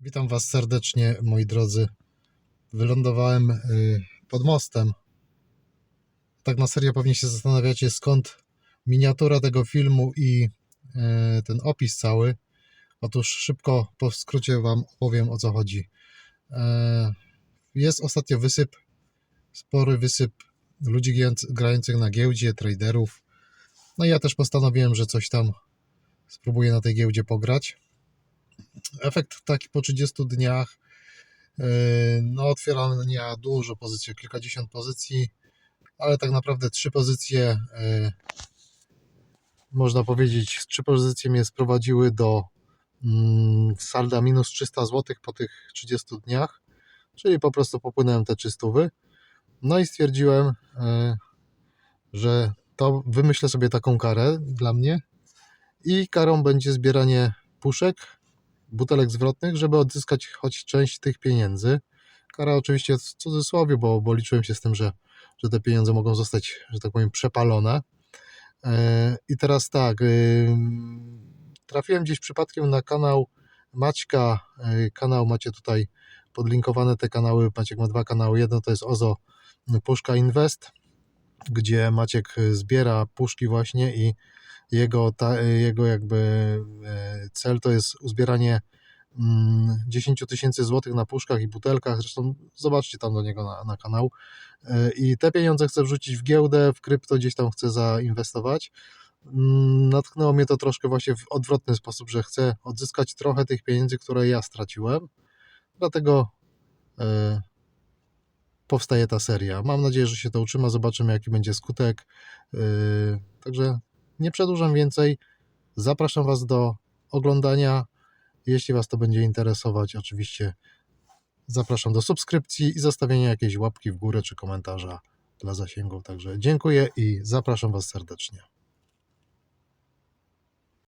Witam Was serdecznie, moi drodzy. Wylądowałem y, pod mostem. Tak na serio pewnie się zastanawiacie, skąd miniatura tego filmu i y, ten opis cały. Otóż szybko, po skrócie Wam opowiem o co chodzi. E, Jest ostatnio wysyp, spory wysyp ludzi grając- grających na giełdzie, traderów. No i ja też postanowiłem, że coś tam spróbuję na tej giełdzie pograć efekt taki po 30 dniach. yy, No, otwierania dużo pozycji, kilkadziesiąt pozycji, ale tak naprawdę trzy pozycje, yy, można powiedzieć, trzy pozycje mnie sprowadziły do mm, salda minus 300 zł po tych 30 dniach, czyli po prostu popłynąłem te czystówy. No i stwierdziłem, yy, że to wymyślę sobie taką karę dla mnie i karą będzie zbieranie puszek butelek zwrotnych, żeby odzyskać choć część tych pieniędzy. Kara oczywiście w cudzysłowie, bo, bo liczyłem się z tym, że, że te pieniądze mogą zostać, że tak powiem, przepalone. E, I teraz tak, ym, trafiłem gdzieś przypadkiem na kanał Maćka. e, Kanał macie tutaj podlinkowane te kanały. Maciek ma dwa kanały. Jedno to jest Ozo Puszka Invest, gdzie Maciek zbiera puszki właśnie i jego, ta, jego jakby e, cel to jest uzbieranie mm, 10 tysięcy złotych na puszkach i butelkach. Zresztą zobaczcie tam do niego na, na kanał. E, I te pieniądze chcę wrzucić w giełdę, w krypto gdzieś tam chcę zainwestować. Mm, Natknęło mnie to troszkę właśnie w odwrotny sposób, że chcę odzyskać trochę tych pieniędzy, które ja straciłem. Dlatego e, powstaje ta seria. Mam nadzieję, że się to utrzyma. Zobaczymy, jaki będzie skutek. Także nie przedłużam więcej. Zapraszam Was do oglądania. Jeśli Was to będzie interesować, oczywiście zapraszam do subskrypcji i zostawienia jakiejś łapki w górę czy komentarza dla zasięgów. Także dziękuję i zapraszam Was serdecznie.